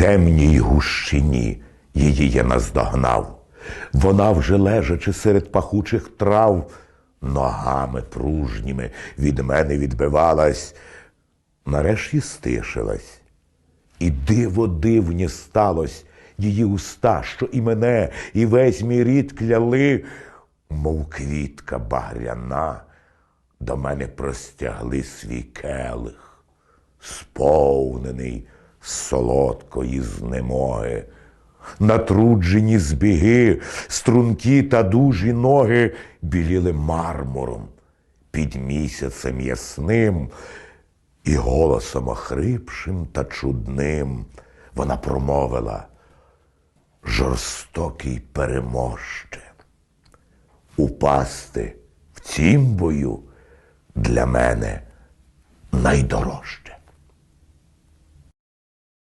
темній гущині її я наздогнав. Вона вже лежачи серед пахучих трав, ногами пружніми від мене відбивалась, нарешті стишилась. І диво дивні сталось її уста, що і мене, і весь мій рід кляли, мов квітка багряна, до мене простягли свій келих, сповнений солодкої знемоги. Натруджені збіги, струнки та дужі ноги біліли мармуром під місяцем ясним, і голосом охрипшим та чудним вона промовила жорстокий переможче. Упасти в цім бою для мене найдорожче.